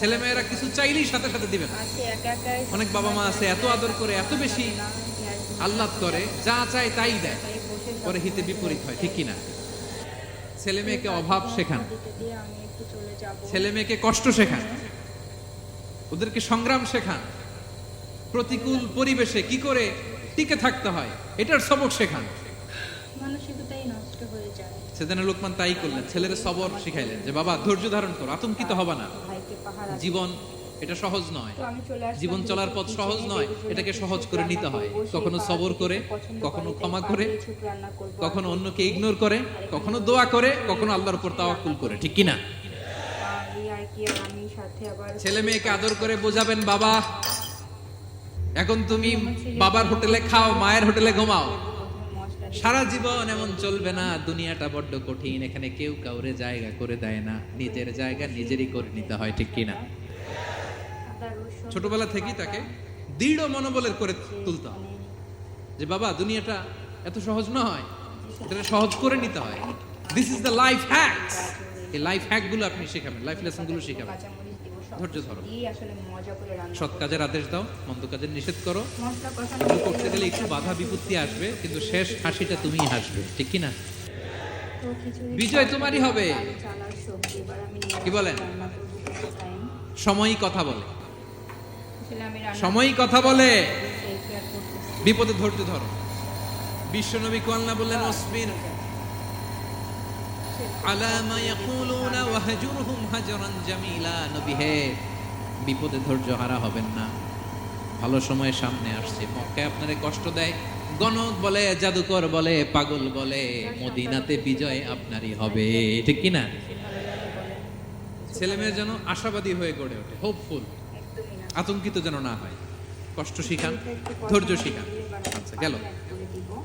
ছেলেমেয়েরা কিছু চাইলেই সাথে সাথে একা একাই অনেক বাবা মা আছে এত আদর করে এত বেশি আহ্লাদ করে যা চায় তাই দেয়। পরে হিতে বিপরীত হয় ঠিক কিনা? ছেলে মেয়েকে অভাব শেখান। ছেলে মেয়েকে কষ্ট শেখান। ওদেরকে সংগ্রাম শেখান। প্রতিকূল পরিবেশে কি করে টিকে থাকতে হয় এটার সবক শেখান। মানসিকতাই যায় সেদিন লোকমান তাই করলেন ছেলের সবর শিখাইলেন যে, বাবা, ধৈর্য ধারণ করো, আতঙ্কিত হবা না। জীবন, এটা সহজ নয়। জীবন চলার পথ সহজ নয়, এটাকে সহজ করে নিতে হয়। কখনো সবর করে, কখনো ক্ষমা করে, কখনো অন্যকে ইগনোর করে, কখনো দোয়া করে, কখনো আল্লাহর উপর তাওয়াক্কুল করে। ঠিক কি আবার ছেলে মেয়েকে আদর করে বোঝাবেন, বাবা, এখন তুমি বাবার হোটেলে খাও, মায়ের হোটেলে ঘুমাও। সারা জীবন এমন চলবে না, দুনিয়াটা বড্ড কঠিন, এখানে কেউ কাউরে জায়গা করে দেয় না, নিজের জায়গা নিজেরই করে নিতে হয়, ঠিক কিনা? ছোটবেলা থেকেই তাকে দৃঢ় মনোবলের করে তুলতে হবে যে বাবা, দুনিয়াটা এত সহজ নয় এটা সহজ করে নিতে হয়। This is the life hacks এই লাইফ হ্যাকগুলো আপনি শেখাবেন লাইফ লেসনগুলো শেখাবেন। কাঁচামরিচ দিব সব ধৈর্য ধরো। সৎ কাজের আদেশ দাও মন্দ কাজের নিষেধ করো। এগুলো করতে গেলে একটু বাধা বিপত্তি আসবে কিন্তু শেষ হাসিটা তুমিই হাসবে ঠিক কি না বিজয় তোমারই হবে। কি বলেন? সময়ই কথা বলে। সময়ই কথা বলে। বিপদে ধৈর্য ধরো। বিশ্বনবী কোয়াল্লা বললেন অসমিন বিপদে ধৈর্য হারা হবেন না। ভালো সময় সামনে আসছে। মক্কায় আপনারে কষ্ট দেয়? গণক বলে, জাদুকর বলে, পাগল বলে, মদিনাতে বিজয় আপনারই হবে। ঠিক কি না? ছেলে মেয়ে যেন আশাবাদী হয়ে গড়ে ওঠে হোপফুল আতঙ্কিত যেন না হয়। কষ্ট শিখান, ধৈর্য শিখান। আচ্ছা গেল পানি add করে দিব।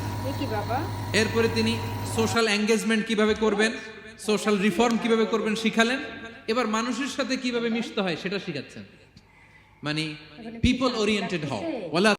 এরপরে তিনি সোশ্যাল এঙ্গেজমেন্ট কীভাবে করবেন সোশ্যাল রিফর্ম কীভাবে করবেন শিখালেন। এবার মানুষের সাথে কীভাবে মিশতে হয় সেটা শিখাচ্ছেন। মানে পিপল ওরিয়েন্টেড হও। ওয়ালা